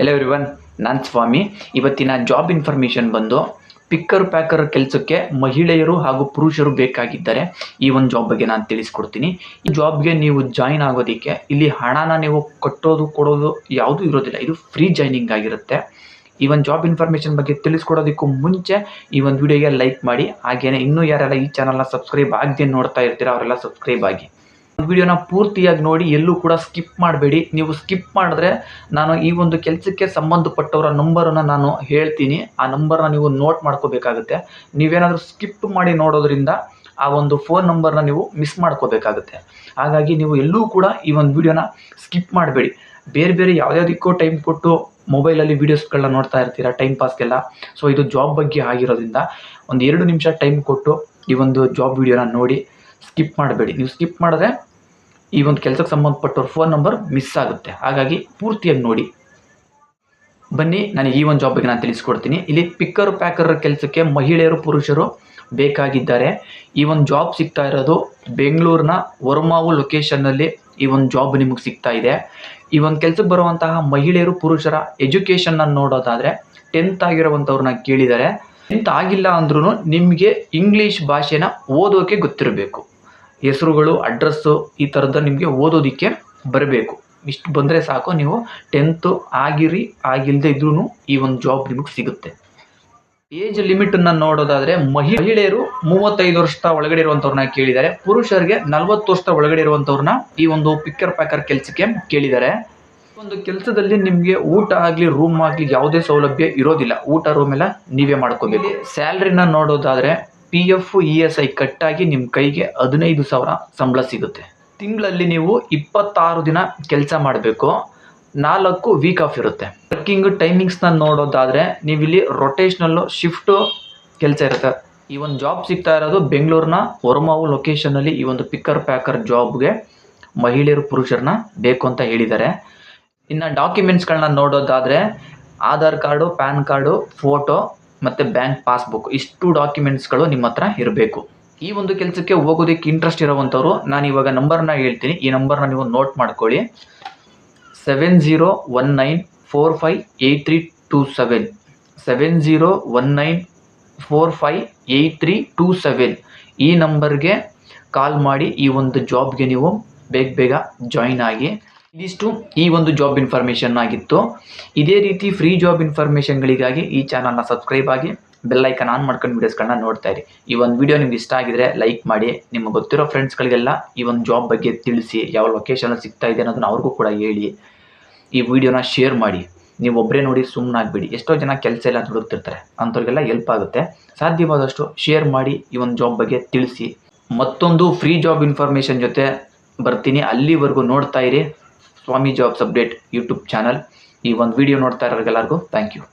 ಎಲ್ಲ ಎವ್ರಿವನ್ ನಾನು ಸ್ವಾಮಿ. ಇವತ್ತಿನ ಜಾಬ್ ಇನ್ಫಾರ್ಮೇಷನ್ ಬಂದು ಪಿಕ್ಕರ್ ಪ್ಯಾಕರ್ ಕೆಲಸಕ್ಕೆ ಮಹಿಳೆಯರು ಹಾಗೂ ಪುರುಷರು ಬೇಕಾಗಿದ್ದಾರೆ. ಈ ಒಂದು ಜಾಬ್ ಬಗ್ಗೆ ನಾನು ತಿಳಿಸ್ಕೊಡ್ತೀನಿ. ಈ ಜಾಬ್ಗೆ ನೀವು ಜಾಯಿನ್ ಆಗೋದಕ್ಕೆ ಇಲ್ಲಿ ಹಣನ ನೀವು ಕಟ್ಟೋದು, ಕೊಡೋದು ಯಾವುದೂ ಇರೋದಿಲ್ಲ. ಇದು ಫ್ರೀ ಜಾಯ್ನಿಂಗ್ ಆಗಿರುತ್ತೆ. ಈ ಒಂದು ಜಾಬ್ ಇನ್ಫಾರ್ಮೇಷನ್ ಬಗ್ಗೆ ತಿಳಿಸ್ಕೊಡೋದಕ್ಕೂ ಮುಂಚೆ ಈ ಒಂದು ವಿಡಿಯೋಗೆ ಲೈಕ್ ಮಾಡಿ. ಹಾಗೇನೆ ಇನ್ನೂ ಯಾರೆಲ್ಲ ಈ ಚಾನಲ್ನ ಸಬ್ಸ್ಕ್ರೈಬ್ ಆಗದೆ ನೋಡ್ತಾ ಇರ್ತೀರ ಅವರೆಲ್ಲ ಸಬ್ಸ್ಕ್ರೈಬ್ ಆಗಿ. ವಿಡಿಯೋನ ಪೂರ್ತಿಯಾಗಿ ನೋಡಿ, ಎಲ್ಲೂ ಕೂಡ ಸ್ಕಿಪ್ ಮಾಡಬೇಡಿ. ನೀವು ಸ್ಕಿಪ್ ಮಾಡಿದ್ರೆ ನಾನು ಈ ಒಂದು ಕೆಲಸಕ್ಕೆ ಸಂಬಂಧಪಟ್ಟವರ ನಂಬರನ್ನು ನಾನು ಹೇಳ್ತೀನಿ. ಆ ನಂಬರ್ನ ನೀವು ನೋಟ್ ಮಾಡ್ಕೋಬೇಕಾಗುತ್ತೆ. ನೀವೇನಾದರೂ ಸ್ಕಿಪ್ ಮಾಡಿ ನೋಡೋದ್ರಿಂದ ಆ ಒಂದು ಫೋನ್ ನಂಬರ್ನ ನೀವು ಮಿಸ್ ಮಾಡ್ಕೋಬೇಕಾಗುತ್ತೆ. ಹಾಗಾಗಿ ನೀವು ಎಲ್ಲೂ ಕೂಡ ಈ ಒಂದು ವಿಡಿಯೋನ ಸ್ಕಿಪ್ ಮಾಡಬೇಡಿ. ಬೇರೆ ಬೇರೆ ಯಾವ್ಯಾವುದಕ್ಕೂ ಟೈಮ್ ಕೊಟ್ಟು ಮೊಬೈಲಲ್ಲಿ ವೀಡಿಯೋಸ್ಗಳನ್ನ ನೋಡ್ತಾ ಇರ್ತೀರಾ, ಟೈಮ್ ಪಾಸ್ಗೆಲ್ಲ. ಸೊ, ಇದು ಜಾಬ್ ಬಗ್ಗೆ ಆಗಿರೋದ್ರಿಂದ ಒಂದು ಎರಡು ನಿಮಿಷ ಟೈಮ್ ಕೊಟ್ಟು ಈ ಒಂದು ಜಾಬ್ ವಿಡಿಯೋನ ನೋಡಿ ಸ್ಕಿಪ್ ಮಾಡಬೇಡಿ. ನೀವು ಸ್ಕಿಪ್ ಮಾಡಿದ್ರೆ ಈ ಒಂದು ಕೆಲಸಕ್ಕೆ ಸಂಬಂಧಪಟ್ಟವ್ರ ಫೋನ್ ನಂಬರ್ ಮಿಸ್ ಆಗುತ್ತೆ. ಹಾಗಾಗಿ ಪೂರ್ತಿಯಾಗಿ ನೋಡಿ. ಬನ್ನಿ ನನಗೆ ಈ ಒಂದು ಜಾಬ್ ನಾನು ತಿಳಿಸ್ಕೊಡ್ತೀನಿ. ಇಲ್ಲಿ ಪಿಕ್ಕರ್ ಪ್ಯಾಕರ್ ಕೆಲಸಕ್ಕೆ ಮಹಿಳೆಯರು, ಪುರುಷರು ಬೇಕಾಗಿದ್ದಾರೆ. ಈ ಒಂದು ಜಾಬ್ ಸಿಗ್ತಾ ಇರೋದು ಬೆಂಗಳೂರಿನ ವರ್ಮಾವು ಲೊಕೇಶನ್ನಲ್ಲಿ ಈ ಒಂದು ಜಾಬ್ ನಿಮಗೆ ಸಿಗ್ತಾ ಇದೆ. ಈ ಒಂದು ಕೆಲಸಕ್ಕೆ ಬರುವಂತಹ ಮಹಿಳೆಯರು, ಪುರುಷರ ಎಜುಕೇಷನ್ನ ನೋಡೋದಾದರೆ ಟೆಂತ್ ಆಗಿರುವಂಥವ್ರನ್ನ ಕೇಳಿದ್ದಾರೆ. ಟೆಂತ್ ಆಗಿಲ್ಲ ಅಂದ್ರೂ ನಿಮಗೆ ಇಂಗ್ಲೀಷ್ ಭಾಷೆನ ಓದೋಕೆ ಗೊತ್ತಿರಬೇಕು. ಹೆಸರುಗಳು ಅಡ್ರಸ್ಸು ಈ ಥರದ್ದು ನಿಮಗೆ ಓದೋದಕ್ಕೆ ಬರಬೇಕು. ಇಷ್ಟು ಬಂದರೆ ಸಾಕು ನೀವು ಟೆಂತು ಆಗಿರಿ ಆಗಿಲ್ಲದೆ ಇದ್ರೂ ಈ ಒಂದು ಜಾಬ್ ನಿಮಗೆ ಸಿಗುತ್ತೆ. ಏಜ್ ಲಿಮಿಟನ್ನು ನೋಡೋದಾದರೆ ಮಹಿಳೆಯರು ಮೂವತ್ತೈದು ವರ್ಷದ ಒಳಗಡೆ ಇರುವಂಥವ್ರನ್ನ ಕೇಳಿದ್ದಾರೆ. ಪುರುಷರಿಗೆ ನಲವತ್ತು ವರ್ಷದ ಒಳಗಡೆ ಇರುವಂಥವ್ರನ್ನ ಈ ಒಂದು ಪಿಕ್ಕರ್ ಪ್ಯಾಕರ್ ಕೆಲಸಕ್ಕೆ ಕೇಳಿದ್ದಾರೆ. ಒಂದು ಕೆಲಸದಲ್ಲಿ ನಿಮಗೆ ಊಟ ಆಗಲಿ ರೂಮ್ ಆಗಲಿ ಯಾವುದೇ ಸೌಲಭ್ಯ ಇರೋದಿಲ್ಲ. ಊಟ ರೂಮ್ ಎಲ್ಲ ನೀವೇ ಮಾಡ್ಕೋಬೇಕು. ಸ್ಯಾಲ್ರಿನ ನೋಡೋದಾದರೆ P F E S I ಕಟ್ಟಾಗಿ ನಿಮ್ಮ ಕೈಗೆ ಹದಿನೈದು ಸಾವಿರ ಸಂಬಳ ಸಿಗುತ್ತೆ. ತಿಂಗಳಲ್ಲಿ ನೀವು ಇಪ್ಪತ್ತಾರು ದಿನ ಕೆಲಸ ಮಾಡಬೇಕು. ನಾಲ್ಕು ವೀಕ್ ಆಫ್ ಇರುತ್ತೆ. ವರ್ಕಿಂಗ್ ಟೈಮಿಂಗ್ಸ್ನ ನೋಡೋದಾದರೆ ನೀವಿಲ್ಲಿ ರೊಟೇಷ್ನಲ್ಲು ಶಿಫ್ಟು ಕೆಲಸ ಇರುತ್ತೆ. ಈ ಒಂದು ಜಾಬ್ ಸಿಗ್ತಾ ಇರೋದು ಬೆಂಗಳೂರಿನ ಹೊರಮಾವು ಲೊಕೇಶನಲ್ಲಿ ಈ ಒಂದು ಪಿಕ್ಕರ್ ಪ್ಯಾಕರ್ ಜಾಬ್ಗೆ ಮಹಿಳೆಯರು ಪುರುಷರನ್ನ ಬೇಕು ಅಂತ ಹೇಳಿದ್ದಾರೆ. ಇನ್ನು ಡಾಕ್ಯುಮೆಂಟ್ಸ್ಗಳನ್ನ ನೋಡೋದಾದರೆ Aadhaar card, PAN card photo ಮತ್ತು ಬ್ಯಾಂಕ್ ಪಾಸ್ಬುಕ್ ಇಷ್ಟು ಡಾಕ್ಯುಮೆಂಟ್ಸ್ಗಳು ನಿಮ್ಮ ಹತ್ರ ಇರಬೇಕು. ಈ ಒಂದು ಕೆಲಸಕ್ಕೆ ಹೋಗೋದಕ್ಕೆ ಇಂಟ್ರೆಸ್ಟ್ ಇರೋವಂಥವ್ರು, ನಾನು ಇವಾಗ ನಂಬರ್ನ ಹೇಳ್ತೀನಿ. ಈ ನಂಬರ್ನ ನೀವು ನೋಟ್ ಮಾಡ್ಕೊಳ್ಳಿ. Seven zero one nine four five eight three two seven seven zero one nine four five eight three two seven ಈ ನಂಬರ್ಗೆ ಕಾಲ್ ಮಾಡಿ ಈ ಒಂದು ಜಾಬ್ಗೆ ನೀವು ಬೇಗ ಬೇಗ ಜಾಯಿನ್ ಆಗಿ ಇದಿಷ್ಟು ಈ ಒಂದು ಜಾಬ್ ಇನ್ಫಾರ್ಮೇಷನ್ ಆಗಿತ್ತು. ಇದೇ ರೀತಿ ಫ್ರೀ ಜಾಬ್ ಇನ್ಫಾರ್ಮೇಷನ್ಗಳಿಗಾಗಿ ಈ ಚಾನಲ್ನ ಸಬ್ಸ್ಕ್ರೈಬ್ ಆಗಿ ಬೆಲ್ಲೈಕನ್ ಆನ್ ಮಾಡ್ಕೊಂಡು ವೀಡಿಯೋಸ್ಗಳನ್ನ ನೋಡ್ತಾ ಇರಿ. ಈ ಒಂದು ವಿಡಿಯೋ ನಿಮ್ಗೆ ಇಷ್ಟ ಆಗಿದ್ರೆ ಲೈಕ್ ಮಾಡಿ. ನಿಮಗೆ ಗೊತ್ತಿರೋ ಫ್ರೆಂಡ್ಸ್ಗಳಿಗೆಲ್ಲ ಈ ಒಂದು ಜಾಬ್ ಬಗ್ಗೆ ತಿಳಿಸಿ ಯಾವ ಲೊಕೇಶನ್ ಸಿಗ್ತಾ ಇದೆ ಅನ್ನೋದನ್ನ ಅವ್ರಿಗೂ ಕೂಡ ಹೇಳಿ. ಈ ವಿಡಿಯೋನ ಶೇರ್ ಮಾಡಿ. ನೀವು ಒಬ್ಬರೇ ನೋಡಿ ಸುಮ್ಮನಾಗ್ಬಿಡಿ ಎಷ್ಟೋ ಜನ ಕೆಲಸ ಎಲ್ಲ ದುಡುಕ್ತಿರ್ತಾರೆ ಅಂಥವ್ರಿಗೆಲ್ಲ ಹೆಲ್ಪ್ ಆಗುತ್ತೆ. ಸಾಧ್ಯವಾದಷ್ಟು ಶೇರ್ ಮಾಡಿ ಈ ಒಂದು ಜಾಬ್ ಬಗ್ಗೆ ತಿಳಿಸಿ. ಮತ್ತೊಂದು ಫ್ರೀ ಜಾಬ್ ಇನ್ಫಾರ್ಮೇಷನ್ ಜೊತೆ ಬರ್ತೀನಿ. ಅಲ್ಲಿವರೆಗೂ ನೋಡ್ತಾ ಇರಿ. Swamy jobs update YouTube channel ಈ ಒಂದು ವಿಡಿಯೋ ನೋಡ್ತಾ ಇರೋರಿಗೆಲ್ಲರಿಗೂ ಥ್ಯಾಂಕ್ ಯು